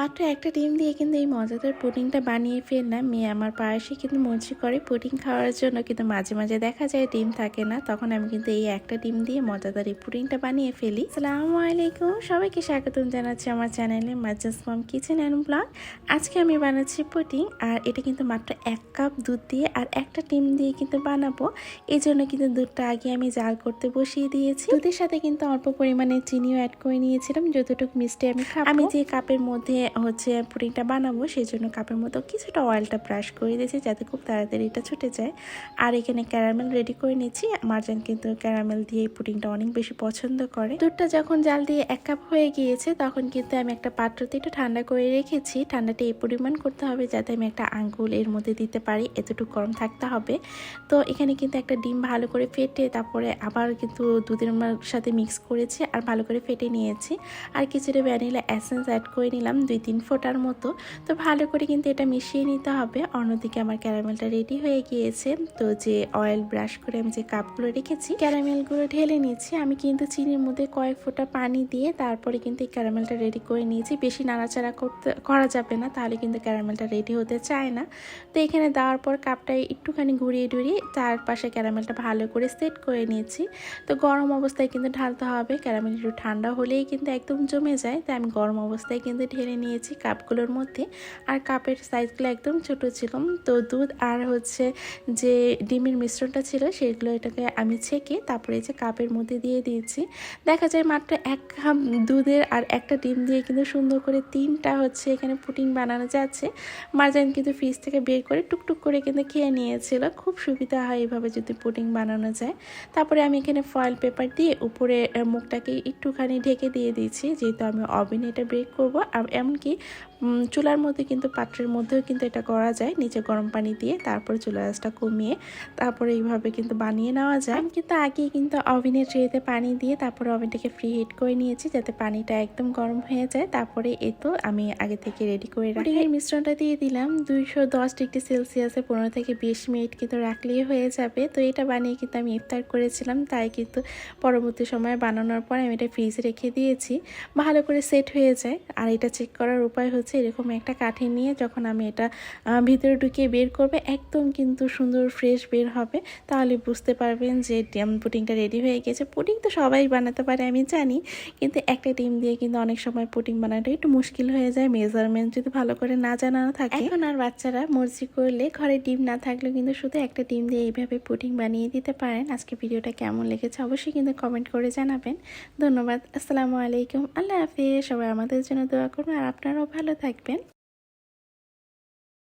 মাত্র একটা ডিম দিয়ে কিন্তু এই মজাদার পুডিংটা বানিয়ে ফেললাম মেয়ে আমার পায়েসে কিন্তু মর্জি করে পুডিং খাওয়ার জন্য, কিন্তু মাঝে মাঝে দেখা যায় ডিম থাকে না, তখন আমি কিন্তু এই একটা ডিম দিয়ে মজাদার এই পুডিংটা বানিয়ে ফেলি। সালামু আলাইকুম, সবাইকে স্বাগতম জানাচ্ছি আমার চ্যানেলে Maja's mom kitchen and vlog. আজকে আমি বানাচ্ছি পুডিং, আর এটা কিন্তু মাত্র এক কাপ দুধ দিয়ে, আর একটা ডিম দিয়ে কিন্তু বানাবো। এই জন্য কিন্তু দুধটা আগে আমি জাল করতে বসিয়ে দিয়েছি। দুধের সাথে কিন্তু অল্প পরিমাণে চিনিও অ্যাড করে নিয়েছিলাম, যতটুকু মিষ্টি আমি আমি যে কাপের মধ্যে হচ্ছে পুডিংটা বানাবো সেই জন্য কাপের মতো কিছুটা অয়েলটা ব্রাশ করে দিয়েছি যাতে খুব তাড়াতাড়ি এটা ছুটে যায়। আর এখানে ক্যারামেল রেডি করে নিচ্ছি মার্জান কিন্তু ক্যারামেল দিয়ে এই পুডিংটা অনেক বেশি পছন্দ করে। দুধটা যখন জাল দিয়ে এক কাপ হয়ে গিয়েছে, তখন কিন্তু আমি একটা পাত্রতে একটু ঠান্ডা করে রেখেছি। ঠান্ডাটা এই পরিমাণ করতে হবে যাতে আমি একটা আঙ্গুল এর মধ্যে দিতে পারি, এতটুকু গরম থাকতে হবে। তো এখানে কিন্তু একটা ডিম ভালো করে ফেটে তারপরে আবার কিন্তু দুধের সাথে মিক্স করেছি আর ভালো করে ফেটে নিয়েছি। আর কিছুটা ভ্যানিলা অ্যাসেন্স অ্যাড করে নিলাম, দুই তিন ফোটার মতো। তো ভালো করে কিন্তু এটা মিশিয়ে নিতে হবে। অন্যদিকে আমার ক্যারামেলটা রেডি হয়ে গিয়েছে। তো যে অয়েল ব্রাশ করে আমি যে কাপগুলো রেখেছি, ক্যারামেলগুলো ঢেলে নিয়েছি। আমি কিন্তু চিনির মধ্যে কয়েক ফোঁটা পানি দিয়ে তারপরে কিন্তু এই ক্যারামেলটা রেডি করে নিয়েছি। বেশি নাড়াচাড়া করতে, করা যাবে না, তাহলে কিন্তু ক্যারামেলটা রেডি হতে চায় না। তো এখানে দেওয়ার পর কাপটা একটুখানি ঘুরিয়ে ডুরিয়ে চারপাশে ক্যারামেলটা ভালো করে সেট করে নিয়েছি। তো গরম অবস্থায় কিন্তু ঢালতে হবে। ক্যারামেল একটু ঠান্ডা হলেই কিন্তু একদম জমে যায়। তাই আমি গরম অবস্থায় কিন্তু ঢেলে নিয়েছি কাপগুলোর মধ্যে। আর কাপের সাইজগুলো একদম ছোট ছিল। তো দুধ আর হচ্ছে যে ডিমের মিশ্রণটা ছিল সেগুলো এটাকে আমি ছেঁকে তারপরে যে কাপের মধ্যে দিয়ে দিয়েছি। দেখা যায় মাত্র এক কাপ দুধের আর একটা ডিম দিয়ে কিন্তু সুন্দর করে তিনটা হচ্ছে এখানে পুটিং বানানো যাচ্ছে। মার্জান কিন্তু ফ্রিজ থেকে বের করে টুকটুক করে কিন্তু খেয়ে নিয়েছিল। খুব সুবিধা হয় এভাবে যদি পুডিং বানানো যায়। তারপরে আমি এখানে ফয়েল পেপার দিয়ে উপরে মুখটাকে একটুখানি ঢেকে দিয়ে দিয়েছি। যেহেতু আমি ওভেনে এটা বেক করব আর এমনকি চুলার মধ্যে কিন্তু পাত্রের মধ্যেও কিন্তু এটা করা যায়। নিচে গরম পানি দিয়ে তারপর চুলা আঁচটা কমিয়ে তারপরে এইভাবে কিন্তু বানিয়ে নেওয়া যায়। কিন্তু আগে কিন্তু ওভেনের ট্রেতে পানি দিয়ে তারপরে ওভেনটাকে ফ্রি হিট করে নিয়েছি যাতে পানিটা একদম গরম হয়ে যায়। তারপরে এ তো আমি আগে থেকে রেডি করে রাখি। এই মিশ্রণটা দিয়ে দিলাম। দুইশো দশ ডিগ্রি সেলসিয়াসে পনেরো থেকে বিশ মিনিট কিন্তু রাখলেই হয়ে যাবে। তো এটা বানিয়ে কিন্তু আমি ইফতার করেছিলাম। তাই কিন্তু পরবর্তী সময়ে বানানোর পর আমি এটা ফ্রিজে রেখে দিয়েছি। ভালো করে সেট হয়ে যায়। আর এটা চেক করার উপায় হচ্ছে এরকম একটা কাঠি নিয়ে যখন আমি এটা ভিতরে ঢুকিয়ে বের করবে, একদম কিন্তু সুন্দর ফ্রেশ বের হবে, তাহলে বুঝতে পারবেন যে পুডিংটা রেডি হয়ে গেছে। পুডিং তো সবাই বানাতে পারে, আমি জানি, কিন্তু একটা ডিম দিয়ে কিন্তু অনেক সময় পুডিং বানানোটা একটু মুশকিল হয়ে যায় মেজারমেন্ট যদি ভালো করে না জানানো থাকে। এখন আর বাচ্চারা মর্জি করলে ঘরে ডিম না থাকলেও কিন্তু শুধু একটা ডিম দিয়ে এইভাবে পুডিং বানিয়ে দিতে পারেন। আজকে ভিডিওটা কেমন লেগেছে অবশ্যই কিন্তু কমেন্ট করে জানাবেন। ধন্যবাদ, আসসালামু আলাইকুম, আল্লাহ হাফিজ। সবাই আমাদের জন্য দোয়া করুন আর আপনারাও ভালো থাকবেন।